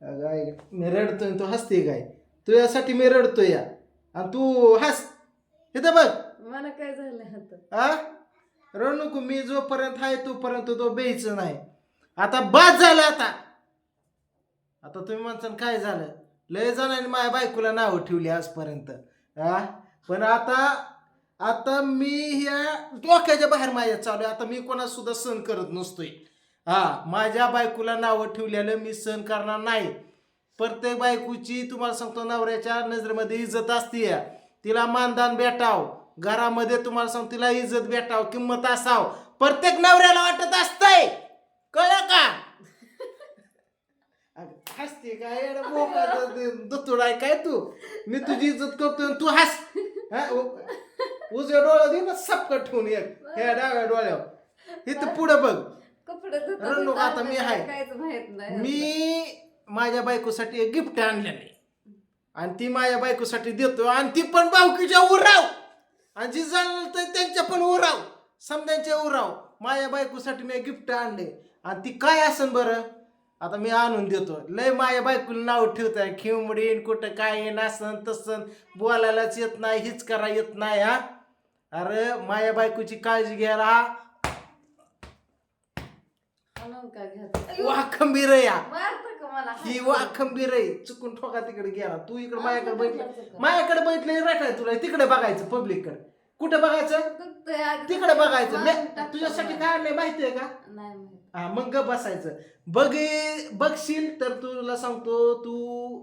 काय मी रडतोय तू हसते काय? तू यासाठी मी रडतोय या. आणि तू हस. इथं बघ. मला काय झालं आता? आ? रडू नको मी जोपर्यंत आहे तोपर्यंत तो बेयचं नाही. आता बाद झालं आता. आता तुम्ही म्हणसान काय झालं? लय जणांनी माझ्या बायकोला नावं ठेवली आजपर्यंत हा पण आता आता मी ह्या डोक्याच्या बाहेर माझ्या चालू आहे. आता मी कोणाला सुद्धा सहन करत नसतोय. हा माझ्या बायकोला नावं ठेवलेलं मी सहन करणार नाही. प्रत्येक बायकोची तुम्हाला सांगतो नवऱ्याच्या नजरेमध्ये इज्जत असते तिला मानदान भेटाव. घरामध्ये तुम्हाला सांगतो तिला इज्जत भेटाव किंमत असाव. प्रत्येक नवऱ्याला वाटत असतंय. कळ का? हसते काय एवढं मोकाचं दुतुड आहे. काय तू? मी तुझी इज्जत करतोय आणि तू हस. हा, उ- उजव्या डोळ्या दे ना सपकट ठेवून एक ह्या डाव्या डोळ्यावर. इथं पुढं बघ. कपडे धुता रडू नको, धुता आता मी आहे. काहीच माहीत नाही मी माझ्या बायकोसाठी एक गिफ्ट आणलेलं आणि ती माझ्या बायकोसाठी देतो आणि ती पण बावकीच्या उराव. आणि जी जाणलं तर त्यांच्या पण उराव. समद्यांच्या उराव. माझ्या बायकोसाठी मी गिफ्ट आणले आणि ती काय असन बरं? आता मी आणून देतो. लय माझ्या बायकोला नाव ठेवताय. खिवमडीन कुठं काय येईन असं तसं बोलायलाच येत नाही हीच करा येत नाही हा? अरे माझ्या बायकोची काळजी घ्यायला हा? आणून का घ्यायचं? वाखंबीर या. मारतं का मला? ही वाखंबीर आहे. चुकून ठोका तिकडे गेला. तू इकडे माझ्याकडे बघितलं? माझ्याकडे बघितलं राखाय तुला. तिकडे बघायचं पब्लिककडे. कुठे बघायचं. तिकडे बघायचं. मी- तुझ्यासाठी. काय आणलंय माहितीये का? नाही माहीत. हा मग गप बसायचं. बघे बघशील तर तुला सांगतो तू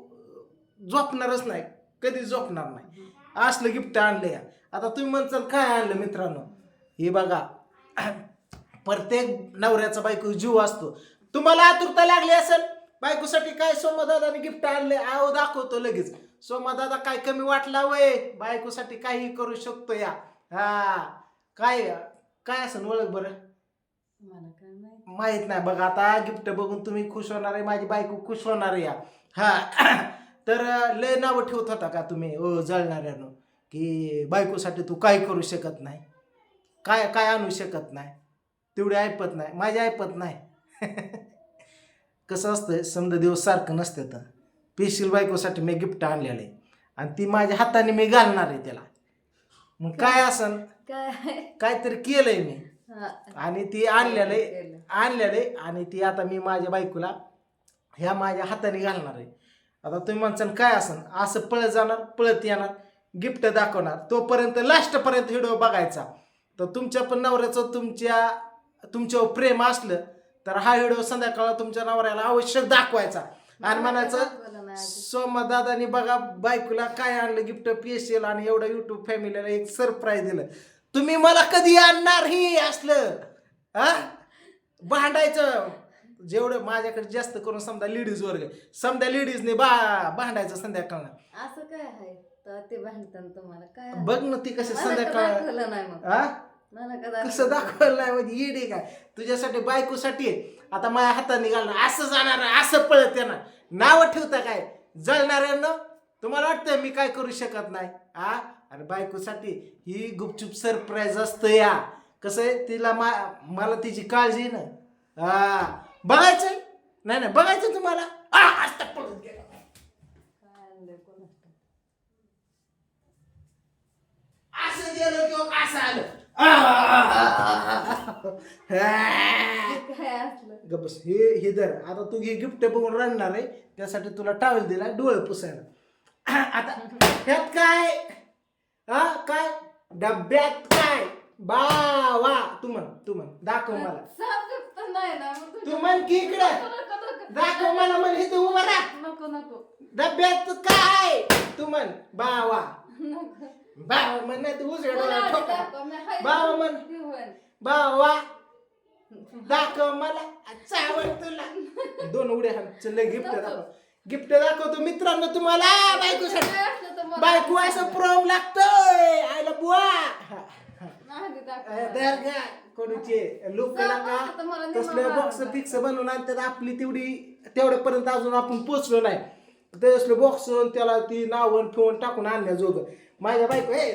झोपणारच नाही. कधी झोपणार नाही. असलं गिफ्ट आणलंय. आता तुम्ही म्हणचाल काय आणलं मित्रांनो? हे बघा. प्रत्येक नवऱ्याचा बायको जीव असतो. तुम्हाला आतुरता लागली असेल? बायकोसाठी काय सोमदादाने गिफ्ट आणले आहो दाखवतो लगेच. सोमदादा काय कमी वाटला वय? बायकोसाठी काही करू शकतो या. हा. काय काय असेल ओळख बरं? मला काय माहीत? माहीत नाही. बघा आता गिफ्ट बघून तुम्ही खुश होणार आहे माझी बायको खुश होणार आहे या. हा. तर लय नावं ठेवत होता का तुम्ही ओ जळणाऱ्यानं? की बायकोसाठी तू काय करू शकत नाही? काय काय आणू शकत नाही? तेवढी ऐपत नाही. माझी ऐपत नाही. कसं असतं समजा दिवस सारखं नसतं तर. पेशील बायकोसाठी मी गिफ्ट आणलेलं आहे. आणि ती माझ्या हाताने मी घालणार आहे त्याला. मग काय असन? काय? काहीतरी केलंय मी. आणि ती आणलेले केलं. आणलेले आणि ती आता मी माझ्या बायकोला ह्या माझ्या हाताने घालणार आहे. आता तुम्ही म्हणसान काय असन? असं पळत जाणार पळत येणार गिफ्ट दाखवणार. तोपर्यंत लास्टपर्यंत व्हिडिओ बघायचा. तर तुमच्या पण नवऱ्याचं तुमच्या तुमच्यावर प्रेम असलं तर हा व्हिडिओ संध्याकाळ तुमच्या नवऱ्याला आवश्यक दाखवायचा. आणि म्हणायचं दाखवलं नाही आधी. सोमा दादानी बघा बायकोला काय आणलं गिफ्ट पेशल आणि एवढं युट्यूब फॅमिलीला एक सरप्राईज दिलं. तुम्ही मला कधी आणणार ही असलं हा? भांडायचं. जेवढं माझ्याकडे जास्त करून समजा लेडीज वर्ग. समजा लेडीजने बा भांडायचं संध्याकाळ असं काय आहे? ते भांडताना तुम्हाला काय? बघ ना ती कशी संध्याकाळ हा कसं? दाखवायला नाही म्हणजे येडे काय? तुझ्यासाठी बायकोसाठी. आता माझ्या हाताने घालणार असं जाणार असं पळत येणार. नावं ठेवता काय? जळणाऱ्यांना? तुम्हाला वाटतं मी काय करू शकत नाही? हा अरे बायकोसाठी ही गुपचूप सरप्राईज असतं या. कसं आहे? तिला मा मला तिची काळजी ना. हा बघायचं नाही नाही बघायचं तुम्हाला. आ, गेला. असं गेलो किंवा असं आलं. काय असलं ग बस. हे हे धर. आता तू हे गिफ्ट बघून राहणार आहे. त्यासाठी तुला टावेल दिला डोळे पुसायला. आता ह्यात काय? हा काय? डब्यात काय? बा वा. तू म्हण तू म्हण. दाखव मला. साप बिप नाही ना मग तू म्हण की इकडे. दाखव मला म्हण. हे तू उभा राहा. नको नको. डब्यात काय? तू म्हण. बा वा. नको. बा म्हण नाही तू उजव्या ठोका. बाबा म्हण. ती होईल. बा वा दाखव मला. चावल तुला. दोन उड्या चल गिफ्ट दाखव. गिफ्ट दाखवतो मित्रांनो तुम्हाला. बायकोसाठी तर बायको असं प्रोम लागतोय. आयला बुवा. कोणीचे लोक तर निम्मा बॉक्स फिक्स बनवून आणतात. आपली तेवढी तेवढ्यापर्यंत अजून आपण पोचलो नाही. ते असलं बॉक्स त्याला ती नावं ठेवून टाकून आणण्याजोगं माझ्या बायको हे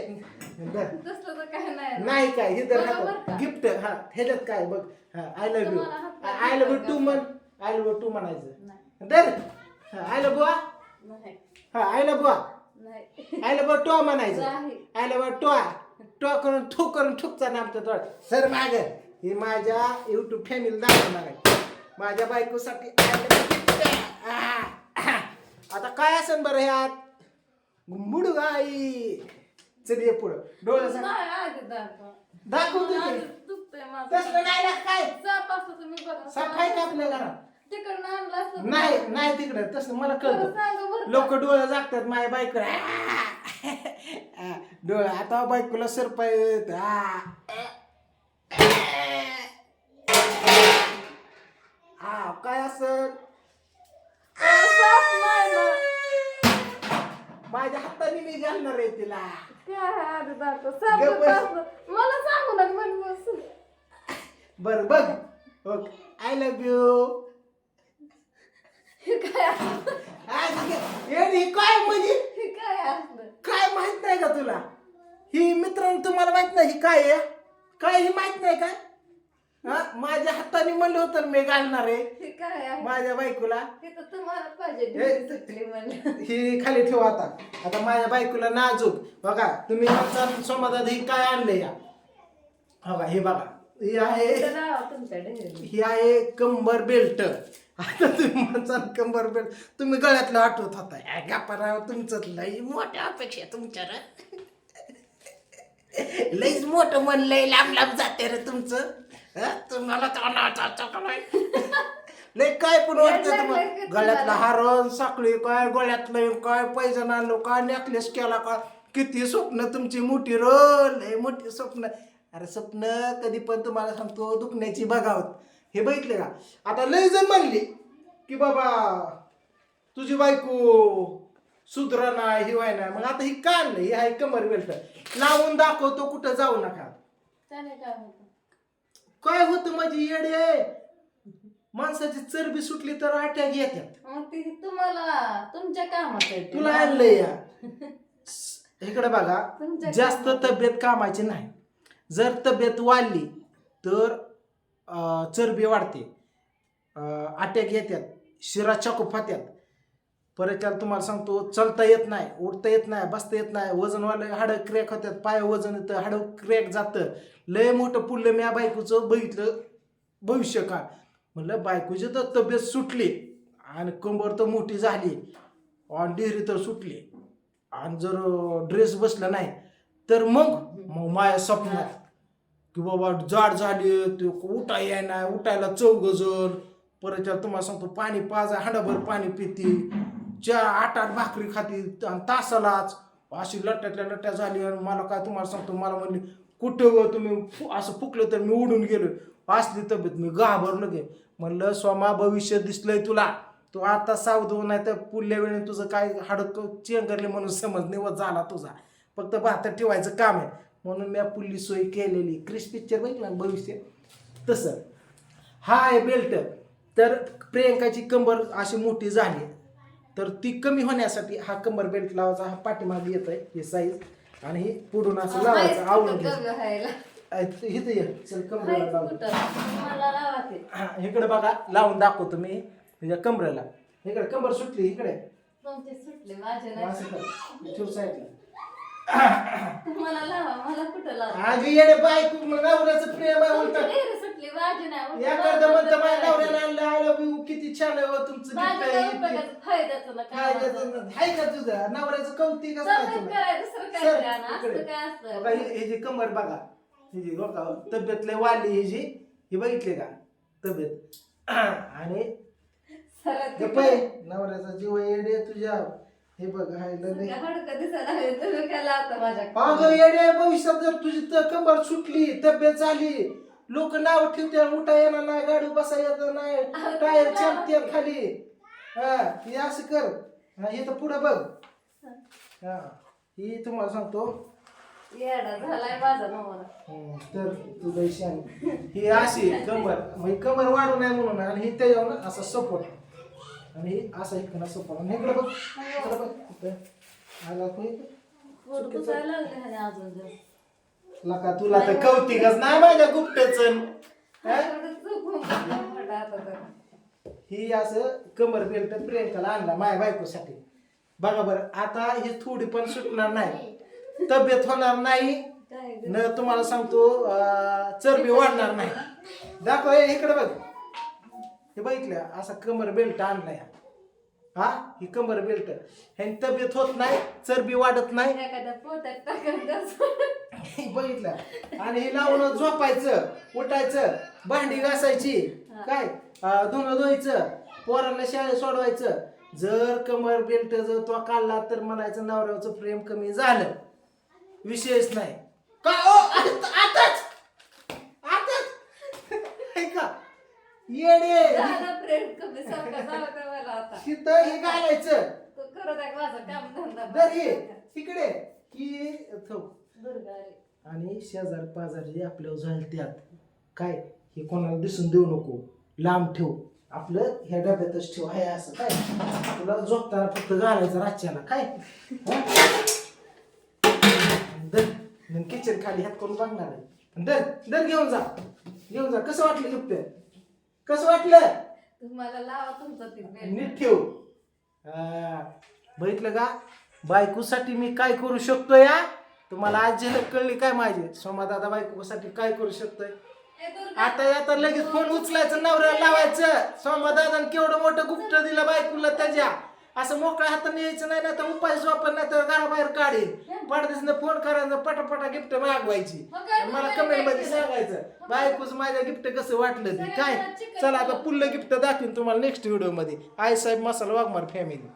धर. तसलं तर काय नाही नाही काय हे तर बरोबर का? गिफ्ट हा ह्याच्यात काय बघ हा आय लव्ह यू तुम्हाला हात आय लव्ह यू टू म्हण आय लव्ह टू म्हणायचं. नाही. दर. आय लव्ह बुवा नाही. हा आय लव्ह बुवा नाही. आय लव्ह टो म्हणायचं. नाही. आय लव्ह टो टो करून ठू करून ठुकचा ना आमच्या तोड सर माग. ही माझ्या युट्यूब फॅमिली दाखवणार आहे माझ्या बायकोसाठी you gift. आहा, आहा. आता काय असेल बरं ह्यात? मुडगाई चल ये पुढं. डोळ्यासाठी. दाखवतो की. तसलं नाही ना काय? आहे का आपल्या घरात? तिकडनं आणलं असतं. नाही नाही तिकडे. तसं मला कळतं? लोक डोळे जागतात माझ्या बायकोला. डोळे. आता बायकोला सरपाय हा काय असं अहो, साप नाही ना. मी घालणार आहे तिला काय आधी दाखव. बस. मला सांगू नका म्हण बस. बर बघ आय लव्ह यू हे काय असलं? ही काय म्हणजे हे काय असलं? काय माहीत नाही का तुला ही मित्रांनो तुम्हाला माहीत नाही ही काय आहे काय ही माहीत नाही काय हा? माझ्या हाताने म्हणलं होतं ना मी घालणार आहे. हे काय आहे? माझ्या बायकोला. हे तर तुम्हाला पाहिजे हे- ढिली सुटली म्हणलं. ही खाली ठेवा आता. आता माझ्या बायकोला नाजूक. बघा तुम्ही म्हणता सोमादाद ही काय आणले या? बघा हे बघा. ही आहे इथं लावा तुमच्या ढेरीला. ही आहे कंबर बेल्ट. आता तुम्ही कंबर बेल्ट. तुम्ही गळ्यातलं आठवत होता. गप्पा तुमचं लई मोठ्या अपेक्षा तुमच्या रे. लईच मोठं मन लई लांब लांब जाते रे तुमचं. हं? तुम्हाला लय काय पण वाटतं तुम्हाला गळ्यातला हार साखळी काय गळ्यातलं काय पैजण आणलो काय नेकलेस केला का किती स्वप्न तुमची मोठी र लय मोठी स्वप्न. अरे स्वप्न कधी पण तुम्हाला सांगतो दुखण्याची बघावत हे बघितले का? आता लय जण म्हणली की बाबा तुझी बायको सुधरा नाही ही वाय नाही. मग आता ही का आणलं? ही आहे कमर बेल्ट लावून दाखवतो कुठं जाऊ नका. त्याने काय होतं? काय होतं माझी येडे? माणसाची चरबी सुटली तर अटॅक येतात मग ती तुम्हाला तुमच्या कामात. तुला आणलंय या. इकडे बघा तुमच्या जास्त कामात. तब्येत कामाची नाही. जर तब्येत वाढली तर अं, चरबी वाढते. अटॅक येतात शिरा चाकू फात्यात. परत त्याला तुम्हाला सांगतो चलता येत नाही उठता येत नाही बसता येत नाही. वजनवाले हाडं क्रॅक होतात पाय वजन येतं हाडं क्रॅक जातं. लय मोठं पुढलं म्या बायकोचं बघितलं भविष्य काळ. म्हणलं बायकोची तर तब्येत सुटली आणि कंबर तर मोठी झाली. आणि डेअरी तर सुटली. आणि जर ड्रेस बसला नाही तर मग? मग माया स्वप्नात. की बाबा जाड झाली तो उठाय याय नाही उठायला चौघ जण परत त्याला तुम्हाला सांगतो पाणी पाजा हाडाभर पाणी पिती. ज्या आठ आठ भाकरी खाती आणि तासालाच अशी लट्ट्यातल्या लट्ट्या झाली आणि मला काय तुम्हाला सांगतो मला म्हणले कुठं तुम्ही? फु- असं फुकलं तर मी उडून गेलो. असली तब्येत मी घाबरलो गे. म्हणलं स्वामा भविष्य दिसलंय तुला. तू आता सावधू नाही तर पुढल्या वेळेने तुझं काय हाडक चेंगरले म्हणून समज निवत झाला तुझा. फक्त भातात ठेवायचं काम आहे. म्हणून मी पुल्ली सोय केलेली. क्रिस पिक्चर बघितला ना भविष्य? तसं. हा आहे बेल्ट. तर प्रियंकाची कंबर अशी मोठी झाली. तर ती कमी होण्यासाठी हा कंबर बेल्ट लावायचा हा पाठीमागे येत आहे हे साईज आणि हे पुढून असं लावायचं आवडून घ्यायचं. हा, इकडे बघा लावून दाखवतो मी तुझ्या कमरेला इकडे कंबर सुटली इकडे. आज येडे बायको नवऱ्याचं प्रेम आहे नाही म्हणतं माझ्या नवऱ्याला आणलं आय लव्ह यू किती छान आहे हो तुमचं माझ्या gift काय आहे, उपयोगाचं फायद्याचं ना काय कामाचं. त्याचं- हाय का तुझं नवऱ्याचं कौतिक असतं सफेद तुला करायचं, दुसरं काय सर, करा ना, इकडे. असं काय असतं? बघा ही ही जी बघा ही जी बघा तब्येत लय वाढली ही जी ही बघितली का तब्येत आणि सरळ. नवऱ्याचा जीव येडे तुझ्या हे बघ हाय लय हाडकं दिसायला लागले, तुम्ही काय लावता माझ्या अगं येडे भविष्यात जर तुझी त- कंबर सुटली तब्येत झाली लोक नाव ठेवते उठा येणार नाही गाडी बसा येत नाही. टायर चॅम्पियन खाली. हा हे असं कर. हा, हे तर पुढं बघ. हा ही तुम्हाला सांगतो. येडा झालाय माझा नवरा. हम्म, तर शान. ही अशी कमर. म्हणजे कमर वाढू नाही म्हणून आणि ही त्याच्यावर असं सपोर्ट. आणि असं इकडं सोपा आणि इकडं बघ. इकडं बघ. इकडं. आला तो इकडं. पोट दुखायला लागले ह्याने अजून जास्त. लका तुला तर कौतिकच नाही माझ्या गुप्तच. ही असं कमर बेल्ट प्रियंकाला आणला माझ्या बायकोसाठी. बघा बरं आता ही थोडी पण सुटणार नाही. तब्येत होणार नाही. न तुम्हाला सांगतो अं, चरबी वाढणार नाही. दाखव हे इकडे बघ. हे बघितलं असा कमर बेल्ट आणला या. हा? ही कमर बेल्ट ह्यानी तब्येत होत नाही चरबी वाढत नाही. पोटात हे बघितलं. आणि हे लावून झोपायचं उठायचं भांडी घासायची काय? अं, धुणं धुवायचं पोरांना शाळेत सोडवायचं. जर कमर बेल्ट जर तो काढला तर म्हणायचं नवऱ्याचं प्रेम कमी झालं. विशेष नाही. का ओ आत- आताच! आताच! हे का येडे प्रेम कमी सारखं आता. तिथं हे घालायचं. तू करत आहे माझं काम धंदा दर हे तिकडे ही थो. दुर्गा आली. आणि शेजार पाजारी आपल्यावर झाले त्यात काय? हे कोणाला दिसून देऊ नको. लांब ठेव. आपलं ह्या डब्यातच ठेव. आहे असं काय? तुला झोपताना फक्त घालायचं रातच्याला. काय? दर. किचन खाली हात करून बघणार आहे. दर. दर घेऊन जा. घेऊन जा. कसं वाटलं गिफ्ट कसं वाटलं? तुम्हाला लावा तुमचं ती. नीट ठेव हा. बघितलं का बायकोसाठी मी काय करू शकतो या तुम्हाला आज झलक कळली काय माझी सोमादादा बायकोसाठी काय करू शकतोय ए, दुर्गा. आता आता लगेच फोन उचलायचं नवऱ्याला लावायचं सोमादादान केवढं मोठं गुप्त दिलं बायकोला त्याच्या असं मोकळ्या हाताने यायचं नाही ना तर उपाय वापर नाही तर घराबाहेर काढेल पडदेसनं फोन करायचं पटापटा गिफ्ट मागवायची. आणि मला कमेंटमध्ये सांगायचं बायकोच माझ्या गिफ्ट कसं वाटलं ते? काय? चला आता पुल्लं गिफ्ट दाखवीन तुम्हाला नेक्स्ट व्हिडिओमध्ये. आई साहेब मसाला वाघमार फॅमिली